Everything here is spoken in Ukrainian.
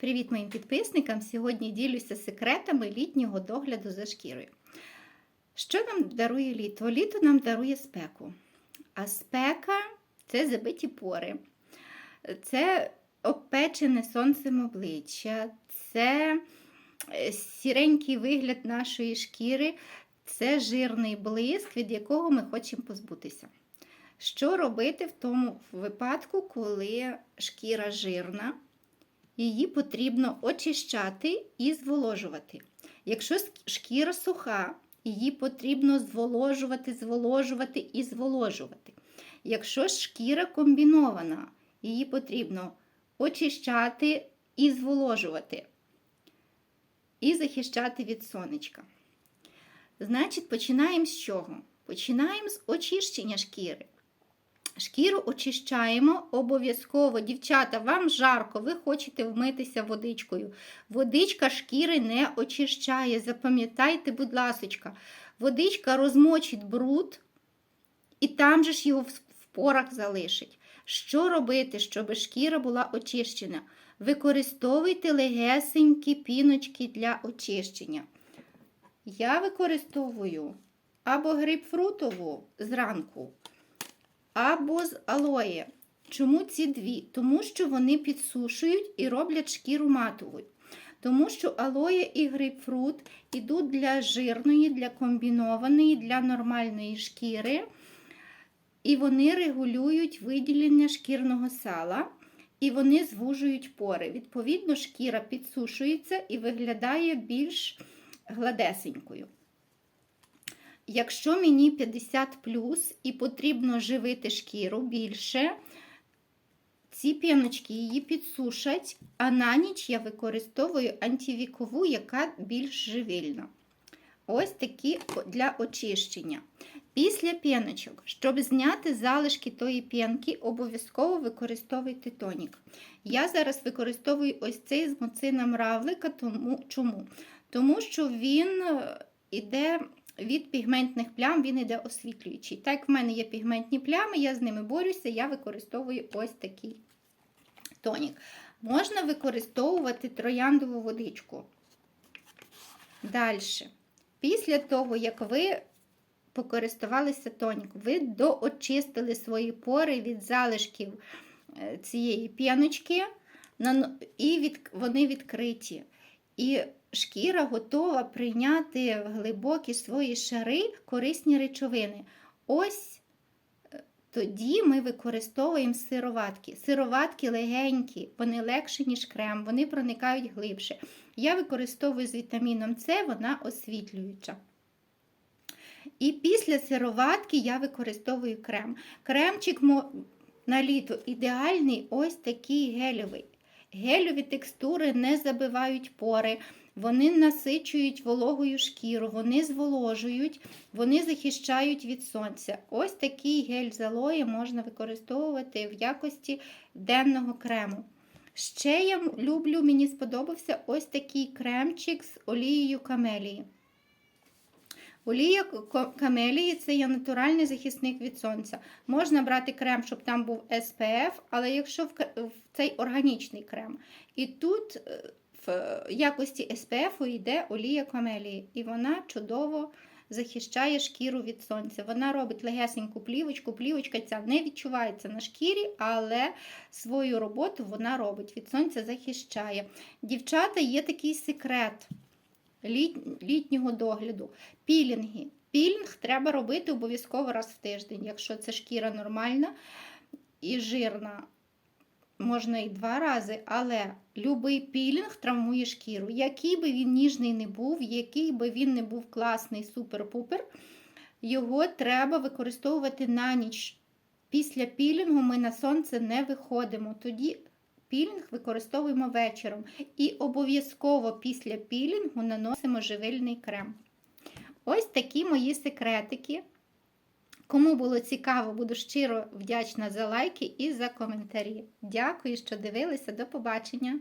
Привіт моїм підписникам! Сьогодні ділюся секретами літнього догляду за шкірою. Що нам дарує літо? Літо нам дарує спеку. А спека це забиті пори, це обпечене сонцем обличчя, це е, сіренький вигляд нашої шкіри, це жирний блиск, від якого ми хочемо позбутися. Що робити в тому випадку, коли шкіра жирна? Її потрібно очищати і зволожувати. Якщо шкіра суха, її потрібно зволожувати, зволожувати і зволожувати. Якщо шкіра комбінована, її потрібно очищати і зволожувати, і захищати від сонечка. Значить, починаємо з чого? Починаємо з очищення шкіри. Шкіру очищаємо обов'язково. Дівчата, вам жарко, ви хочете вмитися водичкою. Водичка шкіри не очищає. Запам'ятайте, будь ласочка, водичка розмочить бруд, і там же ж його в порах залишить. Що робити, щоб шкіра була очищена? Використовуйте легесенькі піночки для очищення. Я використовую або грейпфрутову зранку або з алоє. Чому ці дві? Тому що вони підсушують і роблять шкіру матовою. Тому що алоє і грейпфрут йдуть для жирної, для комбінованої, для нормальної шкіри. І вони регулюють виділення шкірного сала, і вони звужують пори. Відповідно, шкіра підсушується і виглядає більш гладесенькою. Якщо мені 50 і потрібно живити шкіру більше, ці піночки її підсушать, а на ніч я використовую антивікову, яка більш живильна. Ось такі для очищення. Після піночок, щоб зняти залишки тої пінки, обов'язково використовуйте тонік. Я зараз використовую ось цей з моцином равлика. Тому, Чому? Тому що він іде від пігментних плям він йде освітлюючий. Так, як в мене є пігментні плями, я з ними борюся, я використовую ось такий тонік. Можна використовувати трояндову водичку. Далі. Після того, як ви покористувалися тоніком, ви доочистили свої пори від залишків е, цієї п'яночки, і вони відкриті. І шкіра готова прийняти в глибокі свої шари корисні речовини. Ось е, тоді ми використовуємо сироватки. Сироватки легенькі, вони легші, ніж крем, вони проникають глибше. Я використовую з вітаміном С, вона освітлююча. І після сироватки я використовую крем. Кремчик на літо ідеальний ось такий гельовий. Гельові текстури не забивають пори, вони насичують вологою шкіру, вони зволожують, вони захищають від сонця. Ось такий гель з алої можна використовувати в якості денного крему. Ще я люблю, мені сподобався ось такий кремчик з олією камелії. Олія камелії це є натуральний захисник від сонця. Можна брати крем, щоб там був SPF, але якщо в цей органічний крем. І тут е, в якості SPF йде олія камелії, і вона чудово захищає шкіру від сонця. Вона робить легесеньку плівочку. Плівочка ця не відчувається на шкірі, але свою роботу вона робить. Від сонця захищає. Дівчата, є такий секрет літнього догляду. Пілінги. Пілінг треба робити обов'язково раз в тиждень, якщо це шкіра нормальна і жирна. Можна і два рази, але любий пілінг травмує шкіру. Який би він ніжний не був, який би він не був класний, супер-пупер, його треба використовувати на ніч. Після пілінгу ми на сонце не виходимо. Тоді пілінг використовуємо вечором. І обов'язково після пілінгу наносимо живильний крем. Ось такі мої секретики. Кому було цікаво, буду щиро вдячна за лайки і за коментарі. Дякую, що дивилися. До побачення!